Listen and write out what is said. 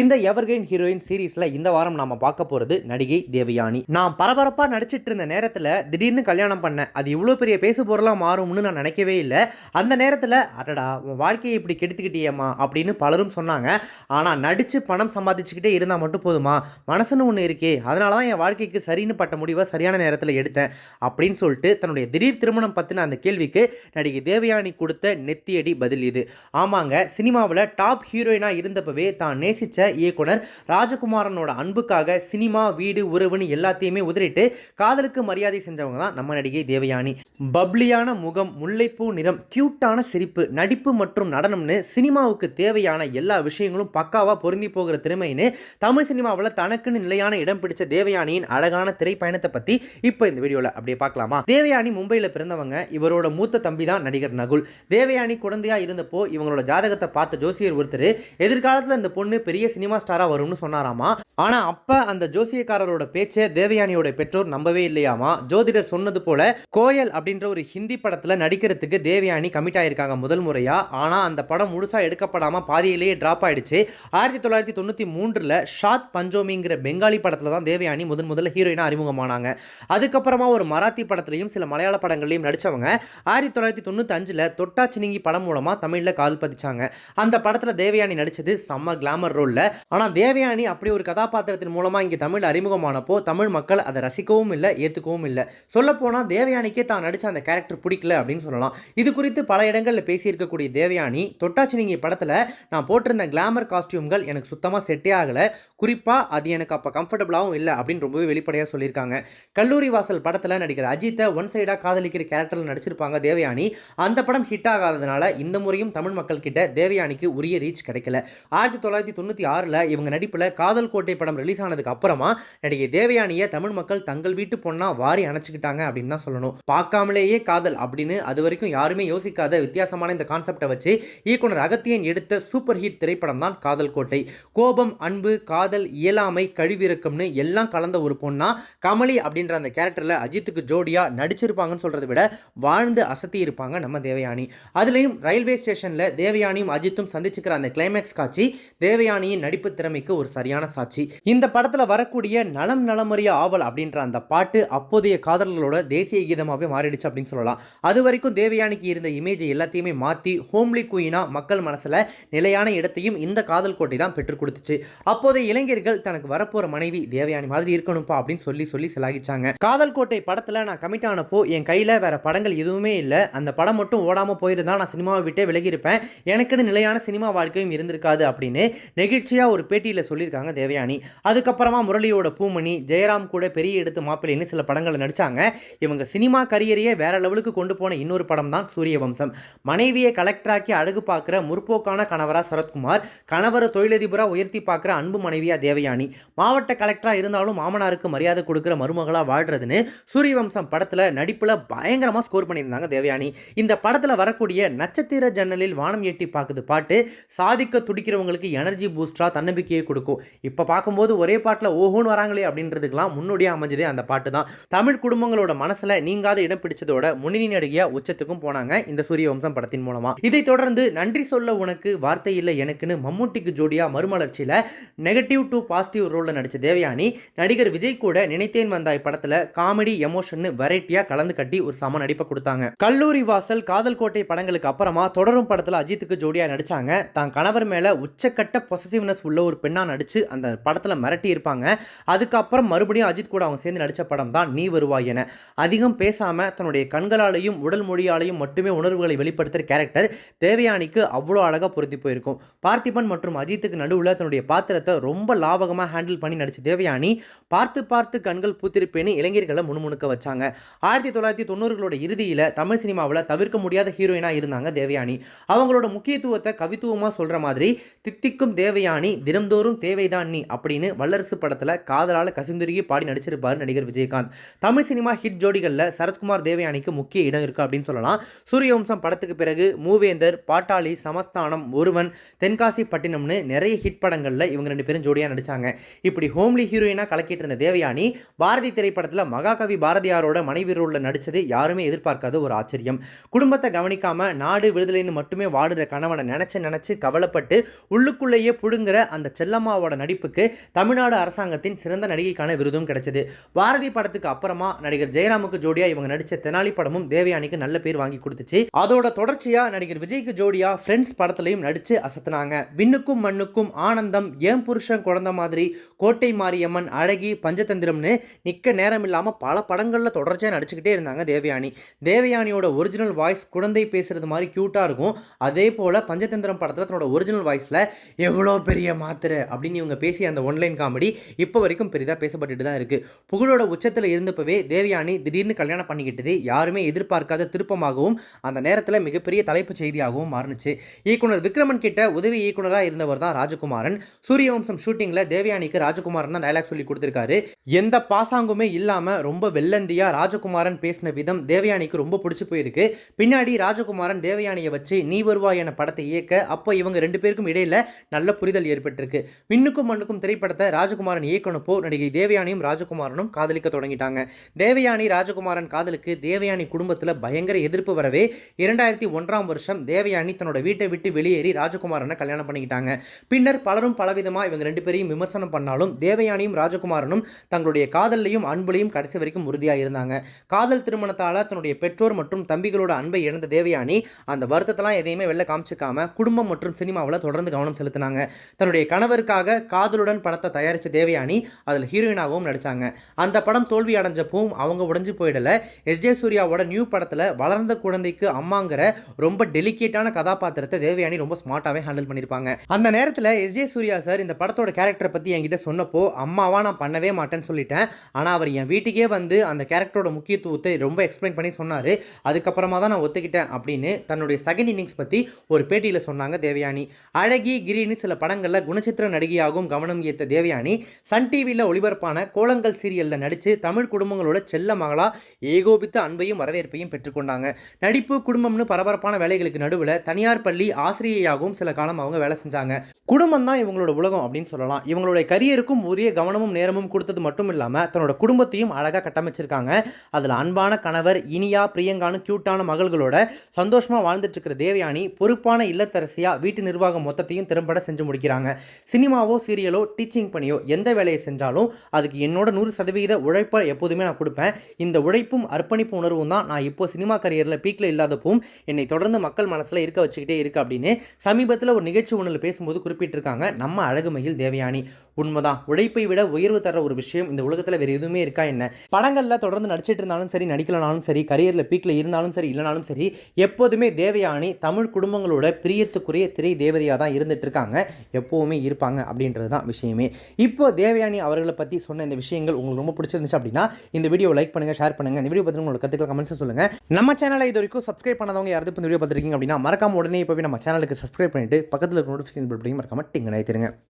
இந்த evergreen heroine சீரீஸ்ல இந்த வாரம் நாம பார்க்க போறது நடிகை தேவயானி. நான் பரபரப்பா நடிச்சிட்டு இருந்த நேரத்துல திடீர்னு கல்யாணம் பண்ணேன். அது இவ்வளோ பெரிய பேசு பொருளாக மாறும்னு நான் நினைக்கவே இல்லை. அந்த நேரத்தில் அடடா உன் வாழ்க்கையை இப்படி கெடுத்துக்கிட்டியேம்மா அப்படின்னு பலரும் சொன்னாங்க. ஆனால் நடித்து பணம் சம்பாதிச்சுக்கிட்டே இருந்தால் மட்டும் போதுமா? மனசுன்னு ஒன்று இருக்கே. அதனால தான் என் வாழ்க்கைக்கு சரின்னு பட்ட முடிவை சரியான நேரத்தில் எடுத்தேன். அப்படின்னு சொல்லிட்டு தன்னுடைய திடீர் திருமணம் பற்றின அந்த கேள்விக்கு நடிகை தேவயானி கொடுத்த நெத்தியடி பதில் இது. ஆமாங்க சினிமாவில் டாப் ஹீரோயினாக இருந்தப்பவே தான் நேசித்த இயக்குனர் ராஜகுமாரனோட அன்புக்காக சினிமா வீடு உறவுன்னு எல்லாத்தையுமே உதறிட்டு காதலுக்கு மரியாதை செஞ்சவங்க தான் நம்ம நடிகை தேவயானி. பப்ளியான முகம் முல்லைப்பூ நிறம் கியூட்டான சிரிப்பு நடிப்பு மற்றும் நடனம்னு சினிமாவுக்கு தேவையான எல்லா விஷயங்களும் பக்காவாக பொருந்தி போகிற திறமைன்னு தமிழ் சினிமாவில் தனக்குன்னு நிலையான இடம் பிடிச்ச தேவயானியின் அழகான திரைப்பயணத்தை பற்றி இப்போ இந்த வீடியோவில் அப்படியே பார்க்கலாமா? தேவயானி மும்பையில் பிறந்தவங்க இவரோட மூத்த தம்பி தான் நடிகர் நகுல். தேவயானி குழந்தையா இருந்தப்போ இவங்களோட ஜாதகத்தை பார்த்த ஜோசியர் ஒருத்தர் எதிர்காலத்தில் இந்த பொண்ணு பெரிய சினிமா ஸ்டாராக வரும்னு சொன்னாராமா? ஆனால் அப்போ அந்த ஜோசியக்காரரோட பேச்சை தேவயானியோட பெற்றோர் நம்பவே இல்லையாமா? ஜோதிடர் சொன்னது போல கோயல் அப்படின்ற ஒரு ஹிந்தி படத்தில் நடிக்கிறதுக்கு தேவயானி கமிட் ஆயிருக்காங்க முதல் முறையாக ஆனால் அந்த படம் முழுசாக எடுக்கப்படாமல் பாதியிலேயே ட்ராப் ஆயிடுச்சு. ஆயிரத்தி தொள்ளாயிரத்தி தொண்ணூற்றி மூன்றில் ஷாத் பஞ்சோமிங்கிற பெங்காலி படத்தில் தான் தேவயானி முதன் முதல்ல ஹீரோயினாக அறிமுகமானாங்க. அதுக்கப்புறமா ஒரு மராத்தி படத்துலையும் சில மலையாள படங்கள்லையும் நடித்தவங்க ஆயிரத்தி தொள்ளாயிரத்தி தொண்ணூத்தஞ்சில் தொட்டாச்சினிங்கி தொட்டா சினிங்கி படம் மூலமாக தமிழில் கால் பதிச்சாங்க. அந்த படத்தில் தேவயானி நடித்தது செம்ம கிளாமர் ரோலில் ஆனால் தேவயானி அப்படி ஒரு கதாபாத்திரத்தின் மூலமாக இங்கே தமிழ் அறிமுகமானப்போ தமிழ் மக்கள் அதை ரசிக்கவும் இல்லை ஏற்றுக்கவும் இல்லை. சொல்லப்போனால் தேவயானிக்கே தான் நடித்த அந்த கேரக்டர் பிடிக்கல அப்படின்னு சொல்லலாம். இது குறித்து பல இடங்களில் பேசியிருக்கக்கூடிய தேவயானி தொட்டாச்சினிங்கி படத்தில் நான் போட்டிருந்த கிளாமர் காஸ்டியூம்கள் எனக்கு சுத்தமாக செட்டே ஆகலை. குறிப்பாக அது எனக்கு அப்போ கம்ஃபர்டபுளாகவும் இல்லை அப்படின்னு ரொம்பவே வெளிப்படையாக சொல்லியிருக்காங்க. கல்லூரி வாசல் படத்தில் நடிக்கிற அஜித்தை ஒன் சைடாக காதலிக்கிற கேரக்டரில் நடிச்சிருப்பாங்க தேவயானி. அந்த படம் ஹிட் ஆகாததுனால இந்த முறையும் தமிழ் மக்கள் கிட்ட தேவயானிக்கு உரிய ரீச் கிடைக்கல. ஆயிரத்தி தொள்ளாயிரத்தி தொண்ணூற்றி ஆறில் இவங்க நடிப்பில் காதல் கோட்டை படம் ரிலீஸ் ஆனதுக்கு அப்புறமா நடிகை தேவயானியை தமிழ் மக்கள் தங்கள் வீட்டு பொண்ணா வாரி அணைச்சிக்கிட்டாங்க அப்படின்னு தான் சொல்லணும். பார்க்காமலேயே காதல் அப்படின்னு அது வரைக்கும் யாருமே யோசிக்காத வித்தியாசமான இந்த கான்செப்டை வச்சு இயக்குனர் அகத்தியன் எடுத்த சூப்பர் ஹிட் திரைப்படம் தான் காதல் கோட்டை. கோபம் அன்பு காதல் இயலாமை கழிவிறக்கம்னு எல்லாம் கலந்த ஒரு பொண்ணா கமலி அப்படின்ற அந்த கேரக்டரில் அஜித்துக்கு ஜோடியாக நடிச்சிருப்பாங்கன்னு சொல்கிறத விட வாழ்ந்து அசத்தி இருப்பாங்க நம்ம தேவயானி. அதுலேயும் ரயில்வே ஸ்டேஷனில் தேவயானியும் அஜித்தும் சந்திச்சுக்கிற அந்த கிளைமேக்ஸ் காட்சி தேவயானியின் நடிப்பு திறமைக்கு ஒரு சரியான சாட்சி. இந்த படத்தில் வரக்கூடிய நலம் நலமறிய ஆவல் அப்படின்ற அந்த பாட்டு அப்போதைய காதலர்களோட தேசிய கீதமாகவே மாறிடுச்சு அப்படின்னு சொல்லலாம். அது வரைக்கும் தேவயானிக்கு இருந்த இமேஜை எல்லாத்தையுமே மாற்றி ஹோம்லி குயினா மக்கள் மனசில் நிலையான இடத்தையும் இந்த காதல் கோட்டை தான் பெற்றுக் கொடுத்துச்சு. அப்போதைய இளைஞர்கள் தனக்கு வரப்போற மனைவி தேவயானி மாதிரி இருக்கணும்ப்பா அப்படின்னு சொல்லி சொல்லி சிலாகிச்சாங்க. காதல் கோட்டை படத்தில் நான் கமிட் ஆனப்போ என் கையில் வேற படங்கள் எதுவுமே இல்லை. அந்த படம் மட்டும் ஓடாமல் போயிருந்தா நான் சினிமாவை விட்டே விலகியிருப்பேன். எனக்குன்னு நிலையான சினிமா வாழ்க்கையும் இருந்திருக்காது அப்படின்னு நெகிழ்ச்சியாக ஒரு பேட்டியில் சொல்லியிருக்காங்க தேவயானி. அதுக்கப்புறமா முரளியோட பூமணி ஜெயராம் கூட பெரிய எடுத்து மாப்பிள்ளைன்னு சில படங்களில் நடித்தாங்க இவங்க சினிமா கரியரையே வேற லெவலுக்கு கொண்டு போன இன்னொரு படம் தான் சூரிய வம்சம் மனைவியை கலெக்டராக்கி அழகு பார்க்குற முற்போக்கான கணவரா சரத்குமார் கணவரை தொழிலதிபராக உயர்த்தி பார்க்குற அன்பு மனைவியா தேவயானி. மாவட்ட கலெக்டராக இருந்தாலும் மாமனாருக்கு மரியாதை கொடுக்குற மருமகளாக வாழ்றதுன்னு சூரிய வம்சம் படத்தில் நடிப்பில் பயங்கரமாக ஸ்கோர் பண்ணியிருந்தாங்க தேவயானி. இந்த படத்தில் வரக்கூடிய நட்சத்திர ஜன்னலில் வானம் எட்டி பார்க்குது பாட்டு சாதிக்க துடிக்கிறவங்களுக்கு எனர்ஜி பூஸ்ட் பூஸ்டராக தன்னம்பிக்கையை கொடுக்கும். இப்போ பார்க்கும்போது ஒரே பாட்டில் ஓஹோன்னு வராங்களே அப்படின்றதுக்கெல்லாம் முன்னோடியாக அமைஞ்சதே அந்த பாட்டு தான். தமிழ் குடும்பங்களோட மனசில் நீங்காத இடம் பிடிச்சதோட முன்னணி நடிகையாக உச்சத்துக்கும் போனாங்க இந்த சூரிய வம்சம் படத்தின் மூலமாக இதை தொடர்ந்து நன்றி சொல்ல உனக்கு வார்த்தை இல்லை எனக்குன்னு மம்முட்டிக்கு ஜோடியாக மறுமலர்ச்சியில் நெகட்டிவ் டு பாசிட்டிவ் ரோலில் நடித்த தேவயானி நடிகர் விஜய் கூட நினைத்தேன் வந்தாய் படத்தில் காமெடி எமோஷன் வெரைட்டியாக கலந்து கட்டி ஒரு சம நடிப்பை கொடுத்தாங்க. கல்லூரி வாசல் காதல் கோட்டை படங்களுக்கு அப்புறமா தொடரும் படத்தில் அஜித்துக்கு ஜோடியாக நடித்தாங்க தான் கணவர் மேலே உச்சக்கட்ட பொசசிவ்னஸ் உள்ள ஒரு பெண்ணாக நடித்து அந்த படத்தில் மிரட்டி இருப்பாங்க. அதுக்கப்புறம் மறுபடியும் அஜித் கூட அவங்க சேர்ந்து நடித்த படம் தான் நீ வருவாய் என. அதிகம் பேசாமல் தன்னுடைய கண்களாலையும் உடல் மொழியாலையும் மட்டுமே உணர்வுகளை வெளிப்படுத்துகிற கேரக்டர் தேவயானிக்கு அவ்வளோ அழகாக பொருத்தி போயிருக்கும். பார்த்திபன் மற்றும் அஜித்துக்கு நடுவில் தன்னுடைய பாத்திரத்தை ரொம்ப லாபகமாக ஹேண்டில் பண்ணி நடித்த தேவயானி பார்த்து பார்த்து கண்கள் பூத்திருப்பேன்னு இளைஞர்களை முணுமுணுக்க வச்சாங்க. ஆயிரத்தி தொள்ளாயிரத்தி தொண்ணூறுகளோட இறுதியில் தமிழ் சினிமாவில் தவிர்க்க முடியாத ஹீரோயினாக இருந்தாங்க தேவயானி. அவங்களோட முக்கியத்துவத்தை கவித்துவமாக சொல்கிற மாதிரி தித்திக்கும் தேவயானி தினம்தோறும் தேவைதான் நீ அப்படின்னு வல்லரசு படத்தில் காதலால் கசிந்துருகி பாடி நடிச்சிருப்பார் நடிகர் விஜயகாந்த். தமிழ் சினிமா ஹிட் ஜோடிகளில் சரத்குமார் தேவயானிக்கு முக்கிய இடம் இருக்குது அப்படின்னு சொல்லலாம். சூரியவம்சம் படத்துக்கு பிறகு மூவேந்தர் பாட்டாளி சமஸ்தானம் ஒருவன் தென்காசி பட்டினம்னு நிறைய ஹிட் படங்களில் இவங்க ரெண்டு பேரும் ஜோடியாக நடித்தாங்க இப்படி ஹோம்லி ஹீரோயினாக கலக்கிட்டு இருந்த தேவயானி பாரதி திரைப்படத்தில் மகாகவி பாரதியாரோட மனைவி ரோலில் நடித்தது யாருமே எதிர்பார்க்காத ஒரு ஆச்சரியம். குடும்பத்தை கவனிக்காம நாடு விடுதலைன்னு மட்டுமே வாடுற கணவனை நினச்சி நினச்சி கவலைப்பட்டு உள்ளுக்குள்ளேயே புழுங்க புடுங்குற அந்த செல்லம்மாவோட நடிப்புக்கு தமிழ்நாடு அரசாங்கத்தின் சிறந்த நடிகைக்கான விருதும் கிடைச்சது. பாரதி படத்துக்கு அப்புறமா நடிகர் ஜெயராமுக்கு ஜோடியா இவங்க நடிச்ச தெனாலி படமும் தேவயானிக்கு நல்ல பேர் வாங்கி கொடுத்துச்சு. அதோட தொடர்ச்சியா நடிகர் விஜய்க்கு ஜோடியா ஃப்ரெண்ட்ஸ் படத்திலையும் நடிச்சு அசத்துனாங்க. விண்ணுக்கும் மண்ணுக்கும் ஆனந்தம் ஏன் புருஷன் குழந்த மாதிரி கோட்டை மாரியம்மன் அழகி பஞ்சதந்திரம்னு நிக்க நேரம் இல்லாம பல படங்கள்ல தொடர்ச்சியா நடிச்சுக்கிட்டே இருந்தாங்க தேவயானி. தேவயானியோட ஒரிஜினல் வாய்ஸ் குழந்தை பேசுறது மாதிரி கியூட்டா இருக்கும். அதே போல பஞ்சதந்திரம் படத்துல தன்னோட ஒரிஜினல் வாய்ஸ்ல எவ்வளோ பெரிய மாத்திரை அப்படின்னு இவங்க பேசிய அந்த ஒன்லைன் காமெடி இப்போ வரைக்கும் பெரிதாக பேசப்பட்டுட்டு தான் இருக்குது புகழோட உச்சத்தில் இருந்தப்பவே தேவயானி திடீர்னு கல்யாணம் பண்ணிக்கிட்டது யாருமே எதிர்பார்க்காத திருப்பமாகவும் அந்த நேரத்தில் மிகப்பெரிய தலைப்பு செய்தியாகவும் மாறுனுச்சு. இயக்குனர் விக்ரமன் கிட்ட உதவி இயக்குனராக இருந்தவர் தான் ராஜகுமாரன். சூரியவம்சம் ஷூட்டிங்கில் தேவயானிக்கு ராஜகுமாரன் தான் டைலாக் சொல்லி கொடுத்துருக்காரு. எந்த பாசாங்குமே இல்லாமல் ரொம்ப வெள்ளந்தியாக ராஜகுமாரன் பேசின விதம் தேவயானிக்கு ரொம்ப பிடிச்சி போயிருக்கு. பின்னாடி ராஜகுமாரன் தேவயானியை வச்சு நீ வருவாய் என படத்தை இயக்க அப்போ இவங்க ரெண்டு பேருக்கும் இடையில நல்ல புரிதல் ஏற்பட்டிருக்கு. விண்ணுக்கும் மண்ணுக்கும் திரைப்படத்தை ராஜகுமாரன் இயக்குனப்போ நடிகை தேவயானியும் ராஜகுமாரனும் காதலிக்க தொடங்கிட்டாங்க. தேவயானி ராஜகுமாரன் காதலுக்கு தேவயானி குடும்பத்தில் பயங்கர எதிர்ப்பு வரவே இரண்டாயிரத்தி ஒன்றாம் வருஷம் தேவயானி தன்னோட வீட்டை விட்டு வெளியேறி ராஜகுமாரனை கல்யாணம் பண்ணிக்கிட்டாங்க. பின்னர் பலரும் பலவிதமாக இவங்க ரெண்டு பேரையும் விமர்சனம் பண்ணாலும் தேவயானியும் ராஜகுமாரனும் தங்களுடைய காதல்லையும் அன்புலையும் கடைசி வரைக்கும் உறுதியாக இருந்தாங்க காதல் திருமணத்தால் தன்னுடைய பெற்றோர் மற்றும் தம்பிகளோட அன்பை இழந்த தேவயானி அந்த வருத்தத்தெல்லாம் எதையுமே வெளில காமிச்சிக்காம குடும்பம் மற்றும் சினிமாவில் தொடர்ந்து கவனம் செலுத்தினாங்க. தன்னுடைய கணவருக்காக காதலுடன் படத்தை தயாரித்த தேவயானி அதில் ஹீரோயினாகவும் நடித்தாங்க அந்த படம் தோல்வி அடைஞ்சப்பவும் அவங்க உடைஞ்சு போயிடல. எஸ். ஜே. சூர்யாவோட நியூ படத்தில் வளர்ந்த குழந்தைக்கு அம்மாங்கிற ரொம்ப டெலிகேட்டான கதாபாத்திரத்தை தேவயானி ரொம்ப ஸ்மார்ட்டாகவே ஹேண்டில் பண்ணியிருப்பாங்க அந்த நேரத்தில் எஸ். ஜே. சூர்யா சார் இந்த படத்தோட கேரக்டரை பற்றி என்கிட்ட சொன்னப்போ அம்மாவா நான் பண்ணவே மாட்டேன்னு சொல்லிட்டேன். ஆனால் அவர் என் வீட்டுக்கே வந்து அந்த கேரக்டரோட முக்கியத்துவத்தை ரொம்ப எக்ஸ்பிளைன் பண்ணி சொன்னார். அதுக்கப்புறமா தான் நான் ஒத்துக்கிட்டேன் அப்படின்னு தன்னுடைய செகண்ட் இன்னிங்ஸ் பற்றி ஒரு பேட்டியில் சொன்னாங்க தேவயானி. அழகி கிரின்னு சில படம் படங்களில் குணச்சித்திர நடிகையாகவும் கவனம் ஈர்த்த தேவயானி சன் டிவியில் ஒளிபரப்பான கோலங்கள் சீரியலில் நடித்து தமிழ் குடும்பங்களோட செல்ல மகளா ஏகோபித்த அன்பையும் வரவேற்பையும் பெற்றுக்கொண்டாங்க நடிப்பு குடும்பம்னு பரபரப்பான வேலைகளுக்கு நடுவில் தனியார் பள்ளி ஆசிரியையாகவும் சில காலம் அவங்க வேலை செஞ்சாங்க. குடும்பம் தான் இவங்களோட உலகம் அப்படின்னு சொல்லலாம். இவங்களுடைய கரியருக்கும் உரிய கவனமும் நேரமும் கொடுத்தது மட்டும் இல்லாமல் தன்னோட குடும்பத்தையும் அழகாக கட்டமைச்சிருக்காங்க. அதில் அன்பான கணவர் இனியா பிரியங்கானு க்யூட்டான மகள்களோட சந்தோஷமாக வாழ்ந்துட்டு இருக்கிற தேவயானி பொறுப்பான இல்லத்தரசியாக வீட்டு நிர்வாகம் மொத்தத்தையும் திறம்பட செஞ்சு முடிக்கிறாங்க. சினிமாவோ சீரியலோ டீச்சிங் பணியோ எந்த வேலையை செஞ்சாலும் அதுக்கு என்னோட நூறு சதவீத உழைப்பை எப்போதுமே நான் கொடுப்பேன். இந்த உழைப்பும் அர்ப்பணிப்பு உணர்வும் தான் நான் இப்போ சினிமா கரியரில் பீக்கில் இல்லாதப்பவும் என்னை தொடர்ந்து மக்கள் மனசில் இருக்க வச்சுக்கிட்டே இருக்கு அப்படின்னு சமீபத்தில் ஒரு நிகழ்ச்சி ஒன்றில் பேசும்போது குறிப்பிட்டிருக்காங்க. நம்ம அழகுமையில் தேவயானி. உண்மைதான். உழைப்பை விட உயர்வு தர ஒரு விஷயம் இந்த உலகத்தில் வேறு எதுவுமே இருக்கா என்ன? படங்களில் தொடர்ந்து நடிச்சிட்டு இருந்தாலும் சரி நடிக்கலனாலும் சரி கரியரில் பீக்கில் இருந்தாலும் சரி இல்லைனாலும் சரி எப்போதுமே தேவயானி தமிழ் குடும்பங்களோட பிரியத்துக்குரிய திரை தேவதையாக தான் இருந்துட்டு இருக்காங்க. எப்போவுமே இருப்பாங்க அப்படின்றது தான் விஷயமே. இப்போ தேவயானி அவர்களை பற்றி சொன்ன இந்த விஷயங்கள் உங்களுக்கு ரொம்ப பிடிச்சிருந்துச்சு அப்படின்னா இந்த வீடியோ லைக் பண்ணுங்கள் ஷேர் பண்ணுங்கள் இந்த வீடியோ பற்றி உங்களோட கருத்துக்கள் கமெண்ட்ஸ் சொல்லுங்கள் நம்ம சேனலை இது வரைக்கும் சப்ஸ்கிரைப் பண்ணாதவங்க யாராவது இப்போ இந்த வீடியோ பார்த்துருக்கீங்க அப்படின்னா மறக்காம உடனே இப்போவே நம்ம சேனலுக்கு சப்ஸ்கிரைப் பண்ணிட்டு பக்கத்தில் இருக்க நோட்டிஃபிகேஷன் பில் மறக்காம டிங்க நினைத்திருங்க